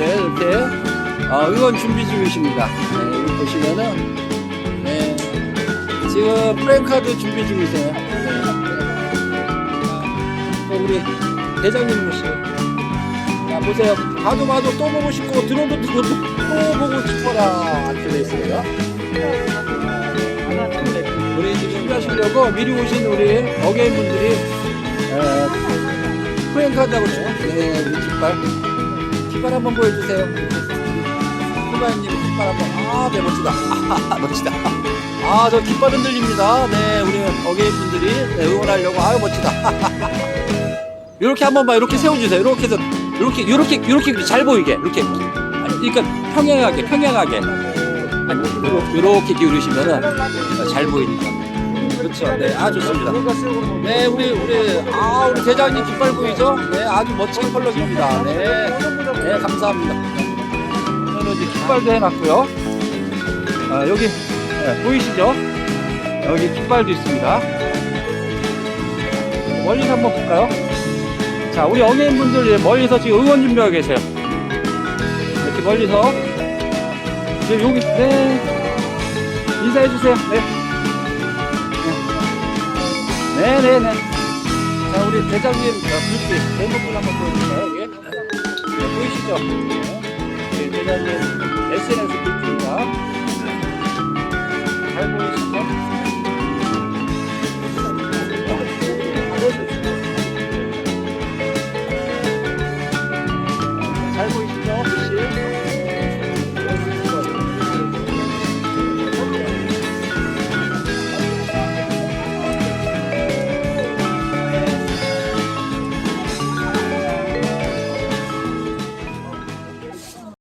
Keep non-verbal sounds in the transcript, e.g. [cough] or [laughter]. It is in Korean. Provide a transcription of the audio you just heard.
응원 준비 중이십니다. 네, 여기 보시면은 네, 지금 프랭카드 준비 중이세요. 네. 또 우리 대장님 모시고 자 보세요. 봐도 봐도 또 보고 싶고 들어도 들어도 또 보고 싶어라 이렇게 돼 있어요. 우리 지금 준비하시려고 미리 오신 우리 어게인 분들이 에, 프랭카드하고 네, 우리 깃발 깃발 한번 보여주세요. 후가님 깃발 한번 아 네 멋지다. 아 [laughs] 멋지다. 아 저 깃발 흔들립니다. 네 우리 어게인 분들이 네, 응원하려고 아유 멋지다. [laughs] 이렇게 한번 봐 이렇게 세워주세요. 이렇게 해서 이렇게 이렇게 이렇게 잘 보이게 이렇게 그러니까 평행하게 평행하게 이렇게, 기울이시면은 잘 보이니까. 그렇죠. 네, 아 좋습니다. 네, 우리 우리 아 우리 대장님 깃발 보이죠? 네, 아주 멋진 컬러입니다. 네, 네 감사합니다. 저는 이제 깃발도 해놨고요. 아 여기 네, 보이시죠? 여기 깃발도 있습니다. 멀리서 한번 볼까요? 자, 우리 어메인분들 멀리서 지금 응원 준비하고 계세요. 이렇게 멀리서 지금 여기 네 인사해 주세요. 네. 네네네. 자, 우리 대장님 불빛, 대목불 한번 보여주세요. 예. 네, 보이시죠? 네, 예. 예, 대장님 SNS 불빛입니다. 잘 보이시죠? 네, 잘 보이시죠? 혹시?